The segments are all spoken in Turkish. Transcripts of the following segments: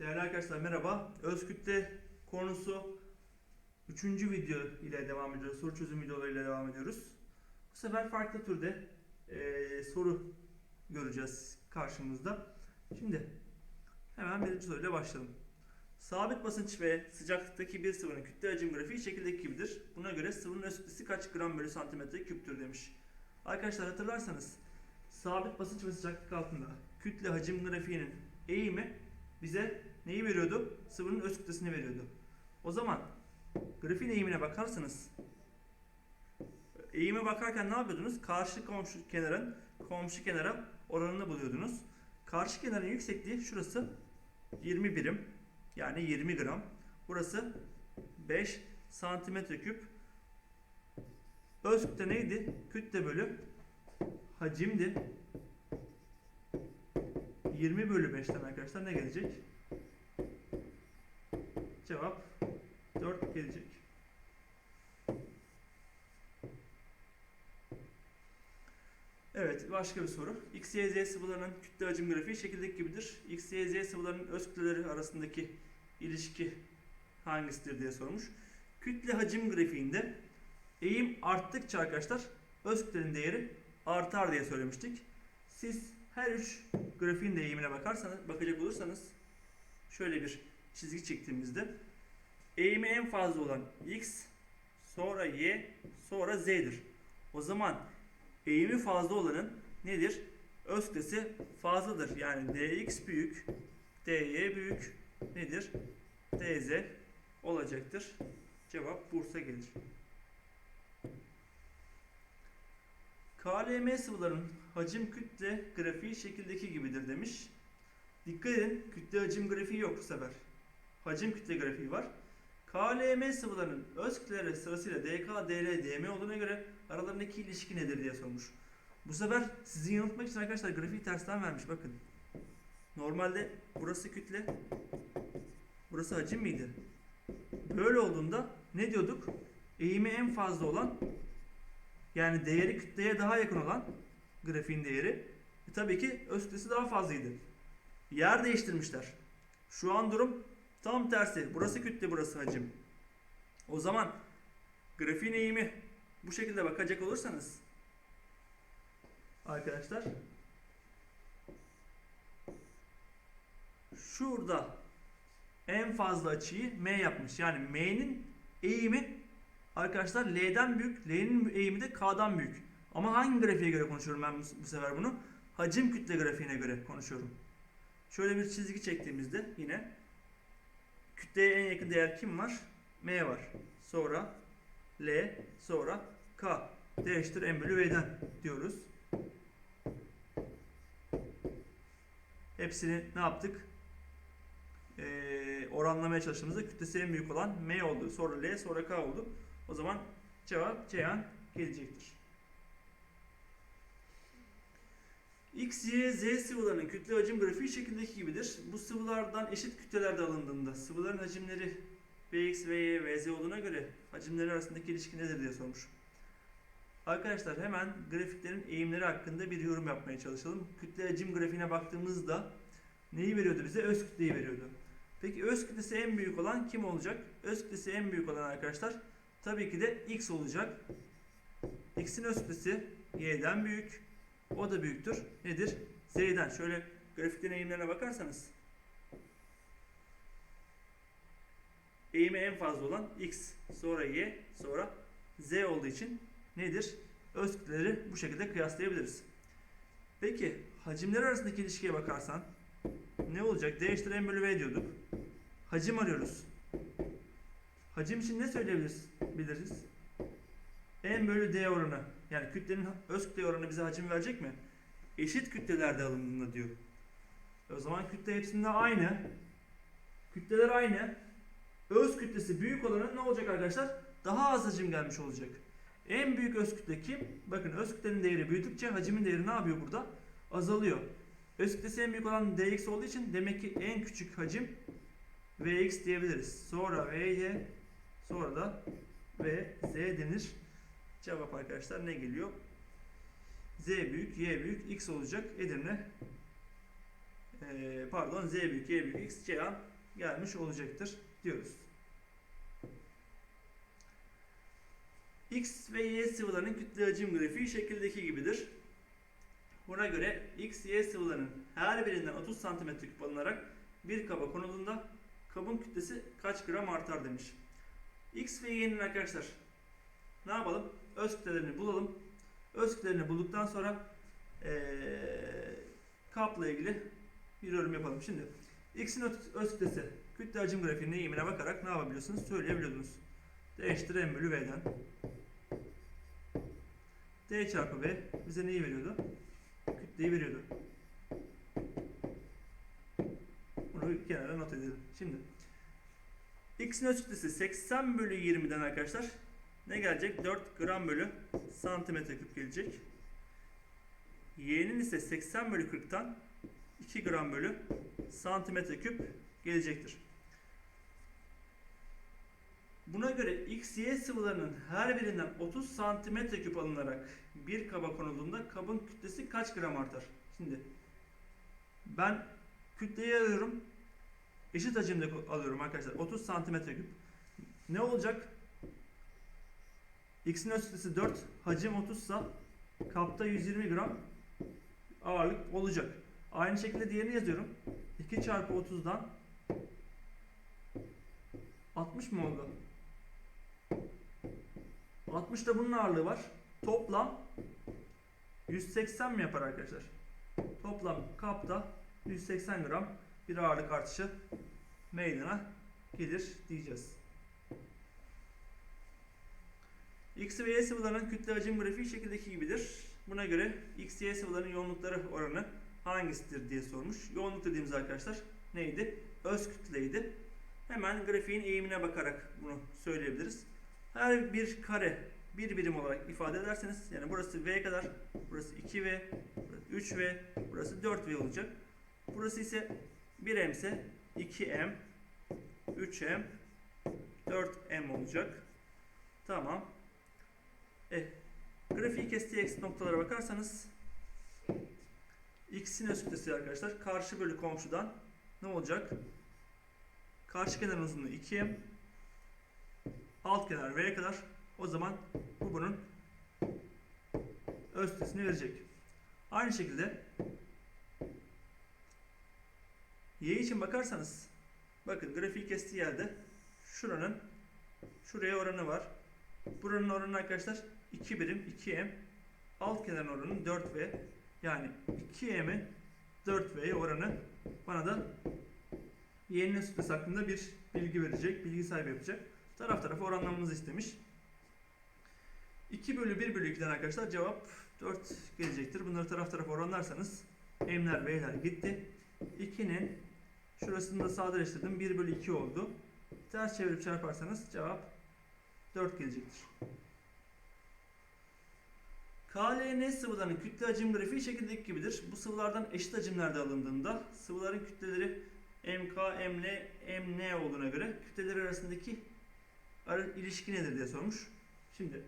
Değerli arkadaşlar merhaba. Öz kütle konusu 3. video ile devam ediyoruz. Soru çözüm videolarıyla devam ediyoruz. Bu sefer farklı türde eee, soru göreceğiz karşımızda. Şimdi hemen birinci soruyla başlayalım. Sabit basınç ve sıcaklıktaki bir sıvının kütle hacim grafiği şekildeki gibidir. Buna göre sıvının öz kütlesi kaç gram bölü santimetre küptür demiş. Arkadaşlar hatırlarsanız sabit basınç ve sıcaklık altında kütle hacim grafiğinin eğimi bize neyi veriyordu? Sıvının öz kütlesini veriyordu. O zaman grafiğin eğimine bakarsanız eğime bakarken ne yapıyordunuz? Karşı komşu kenarın komşu kenara oranını buluyordunuz. Karşı kenarın yüksekliği şurası 20 birim yani 20 gram. Burası 5 santimetre küp. Öz kütle neydi? Kütle bölü hacimdi. 20 bölü 5'ten arkadaşlar ne gelecek? Cevap 4 gelecek. Evet başka bir soru. X, Y, Z sıvılarının kütle hacim grafiği şekildeki gibidir. X, Y, Z sıvılarının öz kütleleri arasındaki ilişki hangisidir diye sormuş. Kütle hacim grafiğinde eğim arttıkça arkadaşlar öz kütlenin değeri artar diye söylemiştik. Siz her üç grafiğin de eğimine bakarsanız, bakacak olursanız şöyle bir çizgi çektiğimizde eğimi en fazla olan x, sonra y, sonra z'dir. O zaman eğimi fazla olanın nedir? Öz fazladır. Yani dx büyük, dy büyük nedir? dz olacaktır. Cevap Bursa gelir. KLM sıvılarının hacim kütle grafiği şekildeki gibidir demiş. Dikkat edin kütle hacim grafiği yok bu sefer. Hacim kütle grafiği var. KLM sıvılarının öz kütleleri sırasıyla DK, DL, DM olduğuna göre aralarındaki ilişki nedir diye sormuş. Bu sefer sizi yanıltmak için arkadaşlar grafiği tersten vermiş bakın. Normalde burası kütle, burası hacim miydi? Böyle olduğunda ne diyorduk? Eğimi en fazla olan yani değeri kütleye daha yakın olan grafiğin değeri e tabii ki öz kütlesi daha fazlaydı. Yer değiştirmişler. Şu an durum tam tersi. Burası kütle, burası hacim. O zaman grafiğin eğimi bu şekilde bakacak olursanız arkadaşlar şurada en fazla açıyı M yapmış. Yani M'nin eğimi arkadaşlar L'den büyük, L'nin eğimi de K'dan büyük. Ama hangi grafiğe göre konuşuyorum ben bu, sefer bunu? Hacim kütle grafiğine göre konuşuyorum. Şöyle bir çizgi çektiğimizde yine kütleye en yakın değer kim var? M var. Sonra L, sonra K. D eşittir M bölü V'den diyoruz. Hepsini ne yaptık? Ee, oranlamaya çalıştığımızda kütlesi en büyük olan M oldu. Sonra L, sonra K oldu. O zaman cevap Ceyhan gelecektir. X, Y, Z sıvılarının kütle hacim grafiği şekildeki gibidir. Bu sıvılardan eşit kütlelerde alındığında sıvıların hacimleri Vx, Vy, Vz olduğuna göre hacimleri arasındaki ilişki nedir diye sormuş. Arkadaşlar hemen grafiklerin eğimleri hakkında bir yorum yapmaya çalışalım. Kütle hacim grafiğine baktığımızda neyi veriyordu bize? Öz kütleyi veriyordu. Peki öz kütlesi en büyük olan kim olacak? Öz kütlesi en büyük olan arkadaşlar tabii ki de x olacak. X'in öz kütlesi y'den büyük. O da büyüktür. Nedir? Z'den. Şöyle grafiklerin eğimlerine bakarsanız eğimi en fazla olan x, sonra y, sonra z olduğu için nedir? Öz kütleleri bu şekilde kıyaslayabiliriz. Peki hacimler arasındaki ilişkiye bakarsan ne olacak? D eşittir m bölü v diyorduk. Hacim arıyoruz. Hacim için ne söyleyebiliriz? Biliriz. M bölü D oranı. Yani kütlenin öz kütle oranı bize hacim verecek mi? Eşit kütlelerde alındığında diyor. O zaman kütle hepsinde aynı. Kütleler aynı. Öz kütlesi büyük olanın ne olacak arkadaşlar? Daha az hacim gelmiş olacak. En büyük öz kütle kim? Bakın öz kütlenin değeri büyüdükçe hacimin değeri ne yapıyor burada? Azalıyor. Öz kütlesi en büyük olan dx olduğu için demek ki en küçük hacim vx diyebiliriz. Sonra vy, sonra da vz denir. Cevap arkadaşlar ne geliyor? Z büyük, Y büyük, X olacak. Edirne eee, pardon Z büyük Y büyük X C A gelmiş olacaktır diyoruz. X ve Y sıvılarının kütle hacim grafiği şekildeki gibidir. Buna göre X, Y sıvılarının her birinden 30 cm küp alınarak bir kaba konulduğunda kabın kütlesi kaç gram artar demiş. X ve Y'nin arkadaşlar ne yapalım? Öz kütlelerini bulalım. Öz kütlelerini bulduktan sonra eee kapla ilgili bir yorum yapalım. Şimdi X'in öz- kütlesi kütle hacim grafiğinin eğimine bakarak ne yapabiliyorsunuz? Söyleyebiliyordunuz. D eşittir M bölü V'den. D çarpı V bize neyi veriyordu? Kütleyi veriyordu. Bunu kenara not edelim. Şimdi X'in öz kütlesi 80 bölü 20'den arkadaşlar ne gelecek? 4 gram bölü santimetre küp gelecek. Y'nin ise 80 bölü 40'tan 2 gram bölü santimetre küp gelecektir. Buna göre X, Y sıvılarının her birinden 30 santimetre küp alınarak bir kaba konulduğunda kabın kütlesi kaç gram artar? Şimdi ben kütleyi alıyorum. Eşit hacimde alıyorum arkadaşlar. 30 santimetre küp. Ne olacak? X'in öz kütlesi 4, hacim 30 sa kapta 120 gram ağırlık olacak. Aynı şekilde diğerini yazıyorum. 2 çarpı 30'dan 60 mı oldu? 60 da bunun ağırlığı var. Toplam 180 mi yapar arkadaşlar? Toplam kapta 180 gram bir ağırlık artışı meydana gelir diyeceğiz. X ve Y sıvılarının kütle hacim grafiği şekildeki gibidir. Buna göre X, Y sıvılarının yoğunlukları oranı hangisidir diye sormuş. Yoğunluk dediğimiz arkadaşlar neydi? Öz kütleydi. Hemen grafiğin eğimine bakarak bunu söyleyebiliriz. Her bir kare bir birim olarak ifade ederseniz yani burası V kadar, burası 2V, burası 3V, burası 4V olacak. Burası ise 1M ise 2M, 3M, 4M olacak. Tamam. E, grafiği kestiği eksik noktalara bakarsanız x'in öz kütlesi arkadaşlar karşı bölü komşudan ne olacak? Karşı kenar uzunluğu 2m alt kenar v'ye kadar o zaman bu bunun öz kütlesini verecek. Aynı şekilde y için bakarsanız bakın grafiği kestiği yerde şuranın şuraya oranı var. Buranın oranı arkadaşlar 2 birim 2m alt kenar oranı 4v yani 2m'in 4v'ye oranı bana da y'nin kütlesi hakkında bir bilgi verecek, bilgi sahibi yapacak. Taraf tarafa oranlamamızı istemiş. 2 bölü 1 bölü 2'den arkadaşlar cevap 4 gelecektir. Bunları taraf tarafa oranlarsanız m'ler v'ler gitti. 2'nin şurasını da sadeleştirdim. 1 bölü 2 oldu. Ters çevirip çarparsanız cevap 4 gelecektir. KLN sıvılarının kütle hacim grafiği şekildeki gibidir. Bu sıvılardan eşit hacimlerde alındığında sıvıların kütleleri MK, ML, MN olduğuna göre kütleleri arasındaki ara- ilişki nedir diye sormuş. Şimdi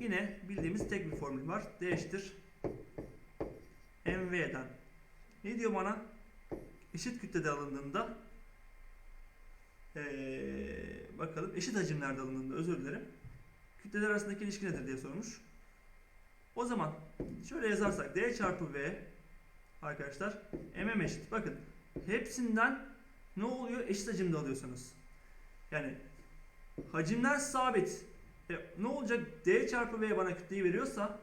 yine bildiğimiz tek bir formül var. D eşittir MV'den. Ne diyor bana? Eşit kütlede alındığında ee, bakalım eşit hacimlerde alındığında özür dilerim. Kütleler arasındaki ilişki nedir diye sormuş. O zaman şöyle yazarsak D çarpı V arkadaşlar MM eşit. Bakın hepsinden ne oluyor? Eşit hacimde alıyorsunuz. Yani hacimler sabit. E, ne olacak? D çarpı V bana kütleyi veriyorsa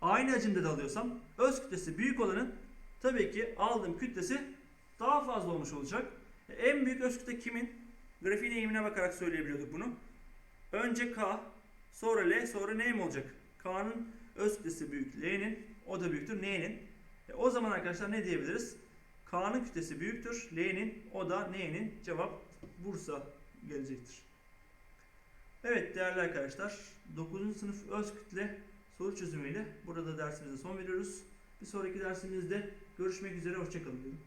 aynı hacimde de alıyorsam öz kütlesi büyük olanın tabii ki aldığım kütlesi daha fazla olmuş olacak. E, en büyük öz kütle kimin? Grafiğin eğimine bakarak söyleyebiliyorduk bunu. Önce K, sonra L, sonra N mi olacak? K'nın öz kütlesi büyük, L'nin o da büyüktür N'nin. E, o zaman arkadaşlar ne diyebiliriz? K'nın kütlesi büyüktür, L'nin o da N'nin cevap Bursa gelecektir. Evet değerli arkadaşlar 9. sınıf öz kütle soru çözümüyle burada dersimize son veriyoruz. Bir sonraki dersimizde görüşmek üzere hoşçakalın.